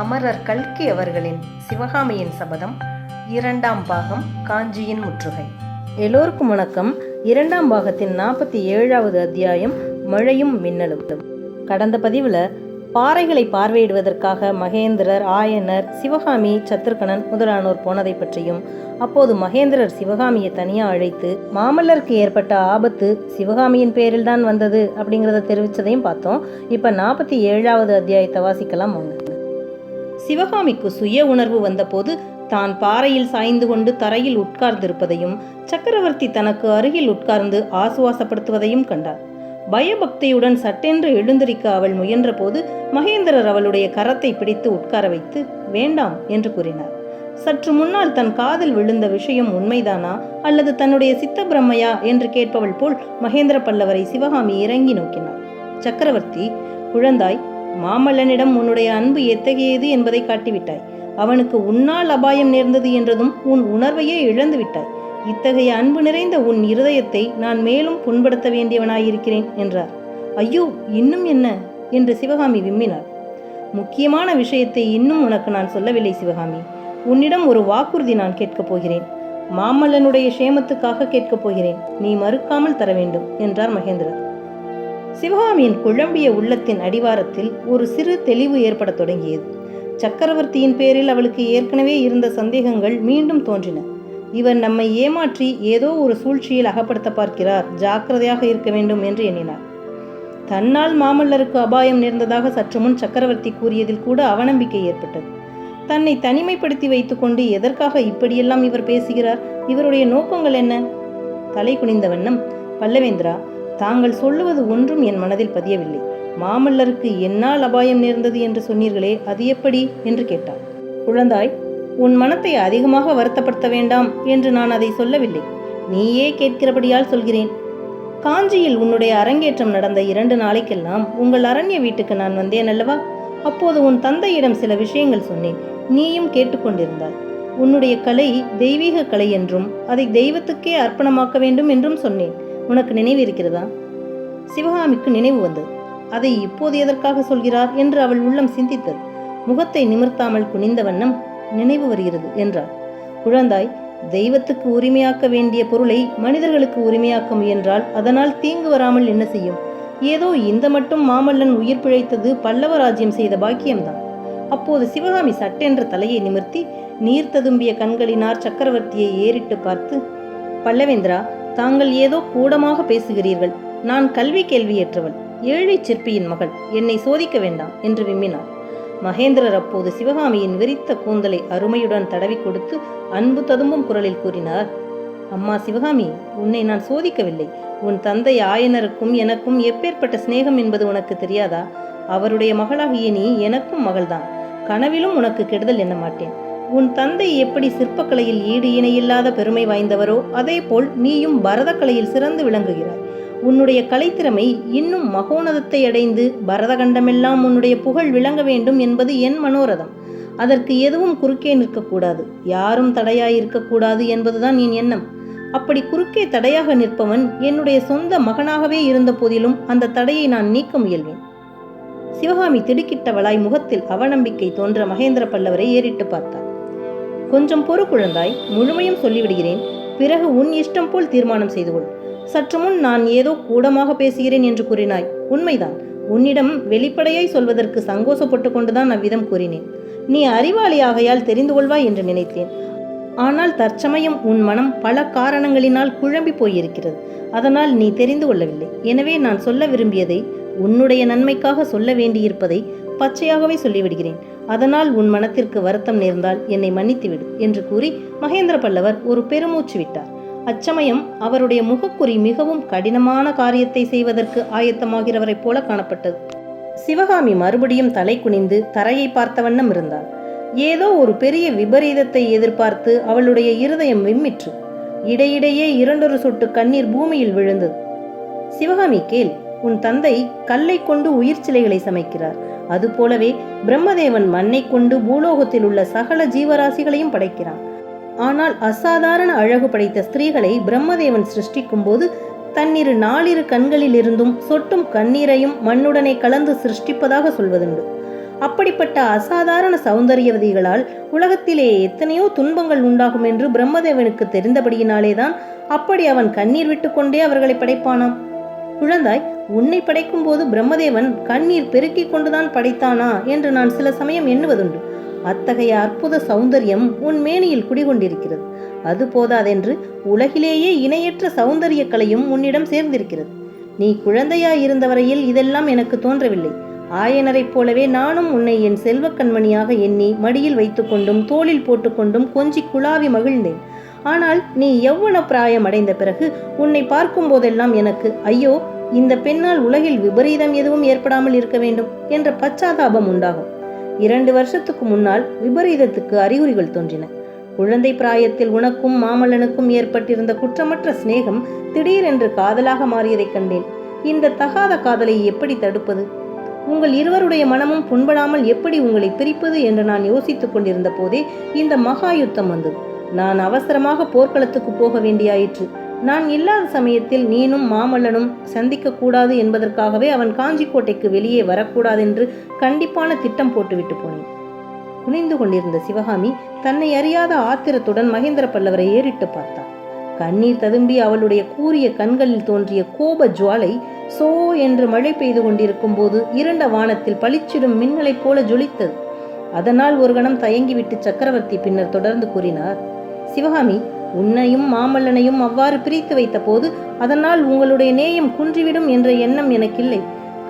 அமரர் கல்கி அவர்களின் சிவகாமியின் சபதம் இரண்டாம் பாகம் காஞ்சியின் முற்றுகை. எல்லோருக்கும் வணக்கம். இரண்டாம் பாகத்தின் நாற்பத்தி ஏழாவது அத்தியாயம் மழையும் மின்னலும். கடந்த பதிவில் பாறைகளை பார்வையிடுவதற்காக மகேந்திரர் ஆயனர் சிவகாமி சத்ருகணன் முதலானோர் போனதை பற்றியும் அப்போது மகேந்திரர் சிவகாமியை தனியாக அழைத்து மாமல்லருக்கு ஏற்பட்ட ஆபத்து சிவகாமியின் பேரில் தான் வந்தது அப்படிங்கிறத தெரிவித்ததையும் பார்த்தோம். இப்போ நாற்பத்தி ஏழாவது அத்தியாயத்தை வாசிக்கலாம் வாங்க. சிவகாமிக்கு சுய உணர்வு வந்தபோது தான் பாறையில் சாய்ந்து கொண்டு தரையில் உட்கார்ந்திருப்பதையும் சக்கரவர்த்தி தனக்கு அருகில் உட்கார்ந்து ஆசுவாசப்படுத்துவதையும் கண்டார். பயபக்தியுடன் சட்டென்று எழுந்திருக்க அவள் முயன்றபோது மகேந்திரர் அவளுடைய கரத்தை பிடித்து உட்கார வைத்து வேண்டாம் என்று கூறினார். சற்று முன்னால் தன் காதில் விழுந்த விஷயம் உண்மைதானா அல்லது தன்னுடைய சித்த பிரம்மையா என்று கேட்பவள் போல் மகேந்திர பல்லவரை சிவகாமி இறங்கி நோக்கினார் சக்கரவர்த்தி குழந்தாய் மாமல்லனிடம் உன்னுடைய அன்பு எத்தகையது என்பதை காட்டிவிட்டாய். அவனுக்கு உன்னால் அபாயம் நேர்ந்தது என்றதும் உன் உணர்வையே இழந்து விட்டாய் இத்தகைய அன்பு நிறைந்த உன் இருதயத்தை நான் மேலும் புண்படுத்த வேண்டியவனாயிருக்கிறேன் என்றார். ஐயோ இன்னும் என்ன? என்று சிவகாமி விம்மினார் முக்கியமான விஷயத்தை இன்னும் உனக்கு நான் சொல்லவில்லை சிவகாமி. உன்னிடம் ஒரு வாக்குறுதி நான் கேட்கப் போகிறேன். மாமல்லனுடைய சேமத்துக்காக கேட்கப் போகிறேன். நீ மறுக்காமல் தர வேண்டும் என்றார் மகேந்திரர். சிவகாமியின் குழம்பிய உள்ளத்தின் அடிவாரத்தில் ஒரு சிறு தெளிவு ஏற்படத் தொடங்கியது. சக்கரவர்த்தியின் பேரில் அவளுக்கு ஏற்கனவே இருந்த சந்தேகங்கள் மீண்டும் தோன்றின. இவர் நம்மை ஏமாற்றி ஏதோ ஒரு சூழ்ச்சியில் அகப்படுத்த பார்க்கிறார் ஜாக்கிரதையாக இருக்க வேண்டும் என்று எண்ணினார். தன்னால் மாமல்லருக்கு அபாயம் நேர்ந்ததாக சற்று முன் சக்கரவர்த்தி கூறியதில் கூட அவநம்பிக்கை ஏற்பட்டது. தன்னை தனிமைப்படுத்தி வைத்துக்கொண்டு எதற்காக இப்படியெல்லாம் இவர் பேசுகிறார்? இவருடைய நோக்கங்கள் என்ன? தலை குனிந்த வண்ணம் பல்லவேந்திரா தாங்கள் சொல்லுவது ஒன்றும் என் மனதில் பதியவில்லை. மாமல்லருக்கு என்னால் அபாயம் நேர்ந்தது என்று சொன்னீர்களே அது எப்படி? என்று கேட்டார் குழந்தாய் உன் மனத்தை அதிகமாக வருத்தப்படுத்த வேண்டாம் என்று நான் அதை சொல்லவில்லை. நீயே கேட்கிறபடியால் சொல்கிறேன். காஞ்சியில் உன்னுடைய அரங்கேற்றம் நடந்த இரண்டு நாளைக்கெல்லாம் உங்கள் அரண்ய வீட்டுக்கு நான் வந்தேன் அல்லவா? அப்போது உன் தந்தையிடம் சில விஷயங்கள் சொன்னேன். நீயும் கேட்டுக்கொண்டிருந்தாய். உன்னுடைய கலை தெய்வீக கலை என்றும் அதை தெய்வத்துக்கே அர்ப்பணமாக்க வேண்டும் என்றும் சொன்னேன். உனக்கு நினைவு இருக்கிறதா? சிவகாமிக்கு நினைவு வந்தது. அதை இப்போது எதற்காக சொல்கிறார் என்று அவள் உள்ளம் சிந்தித்தது. முகத்தை நிமிர்த்தாமல் குனிந்த வண்ணம் நினைவு வருகிறது என்றார் குழந்தாய் தெய்வத்துக்கு உரிமையாக்க வேண்டிய பொருளை மனிதர்களுக்கு உரிமையாக்க முயன்றால் அதனால் தீங்கு வராமல் என்ன செய்யும்? ஏதோ இந்த மட்டும் மாமல்லன் உயிர் பிழைத்தது பல்லவ ராஜ்யம் செய்த பாக்கியம்தான். அப்போது சிவகாமி சட்டென்ற தலையை நிமிர்த்தி நீர் ததும்பிய கண்களினார் சக்கரவர்த்தியை ஏறிட்டு பார்த்து பல்லவேந்திரா தாங்கள் ஏதோ கூடமாக பேசுகிறீர்கள். நான் கல்வி கேள்வியற்றவள் ஏழை சிற்பியின் மகள். என்னை சோதிக்க வேண்டாம் என்று விம்மினார் மகேந்திரர் அப்போது சிவகாமியின் விரித்த கூந்தலை அருமையுடன் தடவி கொடுத்து அன்பு ததும்பும் குரலில் கூறினார் அம்மா சிவகாமி உன்னை நான் சோதிக்கவில்லை. உன் தந்தை ஆயனருக்கும் எனக்கும் எப்பேற்பட்ட சிநேகம் என்பது உனக்கு தெரியாதா? அவருடைய மகளாகிய நீ எனக்கும் மகள்தான். கனவிலும் உனக்கு கெடுதல் எண்ண மாட்டேன். உன் தந்தை எப்படி சிற்பக்கலையில் ஈடு இணையில்லாத பெருமை வாய்ந்தவரோ அதேபோல் நீயும் பரதக்கலையில் சிறந்து விளங்குகிறாய். உன்னுடைய கலைத்திறமை இன்னும் மகோனதத்தை அடைந்து பரதகண்டமெல்லாம் உன்னுடைய புகழ் விளங்க வேண்டும் என்பது என் மனோரதம். அதற்கு எதுவும் குறுக்கே நிற்கக்கூடாது. யாரும் தடையாய் இருக்கக்கூடாது என்பதுதான் என் எண்ணம். அப்படி குறுக்கே தடையாக நிற்பவன் என்னுடைய சொந்த மகனாகவே இருந்த போதிலும் அந்த தடையை நான் நீக்க முயல்வேன். சிவகாமி திடுக்கிட்டவளாய் முகத்தில் அவநம்பிக்கை தோன்ற மகேந்திர பல்லவரை ஏறிட்டு பார்த்தார் கொஞ்சம் பொறு குழந்தாய் முழுமையும் சொல்லிவிடுகிறேன். பிறகு உன் இஷ்டம் போல் தீர்மானம் செய்து கொள் சற்று முன் நான் ஏதோ கூடமாக பேசுகிறேன் என்று கூறினாய். உண்மைதான். உன்னிடம் வெளிப்படையாய் சொல்வதற்கு சங்கோசப்பட்டு கொண்டுதான் அவ்விதம் கூறினேன். நீ அறிவாளியாகையால் தெரிந்து கொள்வாய் என்று நினைத்தேன். ஆனால் தற்சமயம் உன் மனம் பல காரணங்களினால் குழம்பி போயிருக்கிறது. அதனால் நீ தெரிந்து கொள்ளவில்லை. எனவே நான் சொல்ல விரும்பியதை உன்னுடைய நன்மைக்காக சொல்ல வேண்டியிருப்பதை பச்சையாகவே சொல்லிவிடுகிறேன். அதனால் உன் மனத்திற்கு வருத்தம் நேர்ந்தால் என்னை மன்னித்துவிடு என்று கூறி மகேந்திர பல்லவர் ஒரு பெருமூச்சு விட்டார். அச்சமயம் அவருடைய முகக்குறி மிகவும் கடினமான காரியத்தை செய்வதற்கு ஆயத்தமாகிறவரைப் போல காணப்பட்டது. சிவகாமி மறுபடியும் தலை குனிந்து தரையை பார்த்த வண்ணம் இருந்தாள் ஏதோ ஒரு பெரிய விபரீதத்தை எதிர்பார்த்து அவளுடைய இருதயம் விம்மிற்று. இடையிடையே இரண்டொரு சொட்டு கண்ணீர் பூமியில் விழுந்தது. சிவகாமி கேள் உன் தந்தை கல்லை கொண்டு உயிர் சிலைகளை சமைக்கிறார். அதுபோலவே பிரம்மதேவன் மண்ணை கொண்டு பூலோகத்தில் உள்ள சகல ஜீவராசிகளையும் படைக்கிறான். ஆனால் அசாதாரண அழகு படைத்த ஸ்திரீகளை பிரம்மதேவன் சிருஷ்டிக்கும் போது தன்னிரு நாலிரு கண்களிலிருந்தும் சொட்டும் கண்ணீரையும் மண்ணுடனே கலந்து சிருஷ்டிப்பதாக சொல்வதுண்டு. அப்படிப்பட்ட அசாதாரண சௌந்தரியவதிகளால் உலகத்திலே எத்தனையோ துன்பங்கள் உண்டாகும் என்று பிரம்மதேவனுக்கு தெரிந்தபடியினாலேதான் அப்படி அவன் கண்ணீர் விட்டுக்கொண்டே அவர்களை படைப்பானாம். குழந்தாய் உன்னை படைக்கும்போது பிரம்மதேவன் கண்ணீர் பெருக்கிக் கொண்டுதான் படைத்தானா என்று நான் சில சமயம் எண்ணுவதுண்டு. அத்தகைய அற்புத சௌந்தரியம் உன் மேனியில் குடிகொண்டிருக்கிறது. அது போதாதென்று உலகிலேயே இணையற்ற சௌந்தரிய கலையும் உன்னிடம் சேர்ந்திருக்கிறது. நீ குழந்தையாயிருந்த வரையில் இதெல்லாம் எனக்கு தோன்றவில்லை. ஆயனரைப் போலவே நானும் உன்னை என் செல்வக்கண்மணியாக எண்ணி மடியில் வைத்துக்கொண்டும் தோளில் போட்டுக்கொண்டும் கொஞ்சி குழாவி மகிழ்ந்தேன். ஆனால் நீ யௌவன பிராயம் அடைந்த பிறகு உன்னை பார்க்கும் போதெல்லாம் எனக்கு ஐயோ இந்த பெண்ணால் உலகில் விபரீதம் எதுவும் ஏற்படாமல் இருக்க வேண்டும் என்ற பச்சாதாபம் உண்டாகும். இரண்டு வருஷத்துக்கு முன்னால் விபரீதத்துக்கு அறிகுறிகள் தோன்றின. குழந்தை பிராயத்தில் உனக்கும் மாமல்லனுக்கும் ஏற்பட்டிருந்த குற்றமற்ற சிநேகம் திடீரென்று காதலாக மாறியதைக் கண்டேன். இந்த தகாத காதலை எப்படி தடுப்பது? உங்கள் இருவருடைய மனமும் புண்படாமல் எப்படி உங்களை பிரிப்பது என்று நான் யோசித்துக் கொண்டிருந்த போதே இந்த மகா யுத்தம் வந்தது. நான் அவசரமாக போர்க்களத்துக்கு போக வேண்டியாயிற்று. நான் இல்லாத சமயத்தில் நீனும் மாமல்லனும் சந்திக்க கூடாது என்பதற்காகவே அவன் காஞ்சிக்கோட்டைக்கு வெளியே வரக்கூடாதென்று கண்டிப்பான திட்டம் போட்டுவிட்டு போனேன். குனிந்து கொண்டிருந்த சிவகாமி தன்னை அறியாத ஆத்திரத்துடன் மகேந்திர பல்லவரை ஏறிட்டு பார்த்தார் கண்ணீர் ததும்பி அவளுடைய கூரிய கண்களில் தோன்றிய கோப ஜுவாலை சோ என்று மழை பெய்து கொண்டிருக்கும் போது இருண்ட வானத்தில் பளிச்சிடும் மின்னலைப் போல ஜொலித்தது. அதனால் ஒரு கணம் தயங்கிவிட்டு சக்கரவர்த்தி பின்னர் தொடர்ந்து கூறினார் சிவகாமி உன்னையும் மாமல்லனையும் அவ்வாறு பிரித்து வைத்த போது அதனால் உங்களுடைய நேயம் குன்றிவிடும் என்ற எண்ணம் எனக்கில்லை.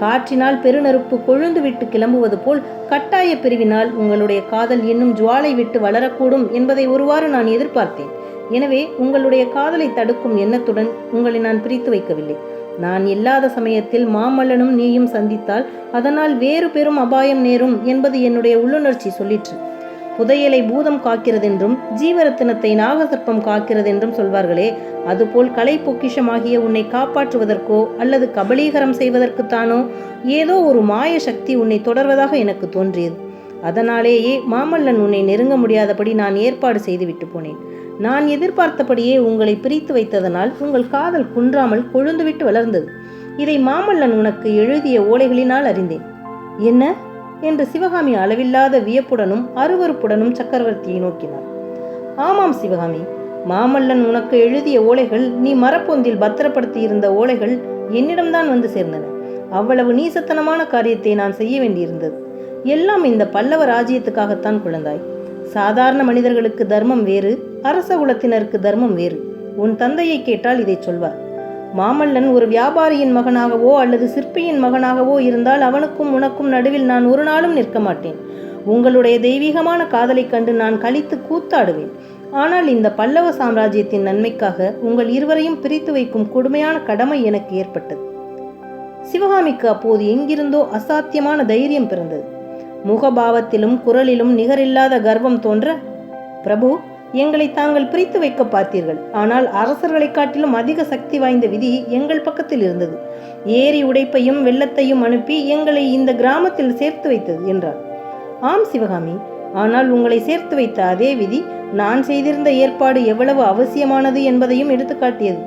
காற்றினால் பெருநெருப்பு கொழுந்து விட்டு கிளம்புவது போல் கட்டாய பிரிவினால் உங்களுடைய காதல் இன்னும் ஜுவாலை விட்டு வளரக்கூடும் என்பதை ஒருவாறு நான் எதிர்பார்த்தேன். எனவே உங்களுடைய காதலை தடுக்கும் எண்ணத்துடன் உங்களை நான் பிரித்து வைக்கவில்லை. நான் இல்லாத சமயத்தில் மாமல்லனும் நீயும் சந்தித்தால் அதனால் வேறு பெரும் அபாயம் நேரும் என்பது என்னுடைய உள்ளுணர்ச்சி சொல்லிற்று. புதையலை பூதம் காக்கிறதென்றும் ஜீவரத்தினத்தை நாகசர்ப்பம் காக்கிறதென்றும் சொல்வார்களே. அதுபோல் கலை பொக்கிஷமாகிய உன்னை காப்பாற்றுவதற்கோ அல்லது கபலீகரம் செய்வதற்குத்தானோ ஏதோ ஒரு மாய சக்தி உன்னை தொடர்வதாக எனக்கு தோன்றியது. அதனாலேயே மாமல்லன் உன்னை நெருங்க முடியாதபடி நான் ஏற்பாடு செய்துவிட்டு போனேன். நான் எதிர்பார்த்தபடியே உங்களை பிரித்து வைத்ததனால் உங்கள் காதல் குன்றாமல் கொழுந்துவிட்டு வளர்ந்தது. இதை மாமல்லன் உனக்கு எழுதிய ஓலைகளினால் அறிந்தேன். என்ன? என்று சிவகாமி அளவில்லாத வியப்புடனும் அருவருப்புடனும் சக்கரவர்த்தியை நோக்கினார். ஆமாம் சிவகாமி மாமல்லன் உனக்கு எழுதிய ஓலைகள் நீ மரப்பொந்தில் பத்திரப்படுத்தி இருந்த ஓலைகள் என்னிடம்தான் வந்து சேர்ந்தன. அவ்வளவு நீசத்தனமான காரியத்தை நான் செய்ய வேண்டியிருந்தது. எல்லாம் இந்த பல்லவ ராஜ்யத்துக்காகத்தான் குழந்தாய். சாதாரண மனிதர்களுக்கு தர்மம் வேறு அரச குலத்தினருக்கு தர்மம் வேறு. உன் தந்தையை கேட்டால் இதை சொல்வார். மாமல்லன் ஒரு வியாபாரியின் மகனாகவோ அல்லது சிற்பியின் மகனாகவோ இருந்தால் அவனுக்கும் உனக்கும் நடுவில் நான் ஒரு நாளும் நிற்க மாட்டேன். உங்களுடைய தெய்வீகமான காதலைக் கண்டு நான் கழித்து கூத்தாடுவேன். ஆனால் இந்த பல்லவ சாம்ராஜ்யத்தின் நன்மைக்காக உங்கள் இருவரையும் பிரித்து வைக்கும் கொடுமையான கடமை எனக்கு ஏற்பட்டது. சிவகாமிக்கு அப்போது எங்கிருந்தோ அசாத்தியமான தைரியம் பிறந்தது. முகபாவத்திலும் குரலிலும் நிகரில்லாத கர்வம் தோன்ற பிரபு எங்களை தாங்கள் பிரித்து வைக்க பார்த்தீர்கள். ஆனால் அரசர்களை காட்டிலும் அதிக சக்தி வாய்ந்த விதி எங்கள் பக்கத்தில் இருந்தது. ஏரி உடைப்பையும் வெள்ளத்தையும் அனுப்பி எங்களை இந்த கிராமத்தில் சேர்த்து வைத்தது என்றார். ஆம் சிவகாமி. ஆனால் உங்களை சேர்த்து வைத்த அதே விதி நான் செய்திருந்த ஏற்பாடு எவ்வளவு அவசியமானது என்பதையும் எடுத்துக்காட்டியது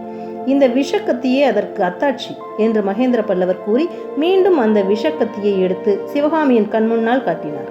இந்த விஷக்கத்தியே அதற்கு அத்தாட்சி என்று மகேந்திர பல்லவர் கூறி மீண்டும் அந்த விஷக்கத்தியை எடுத்து சிவகாமியின் கண்முன்னால் காட்டினார்.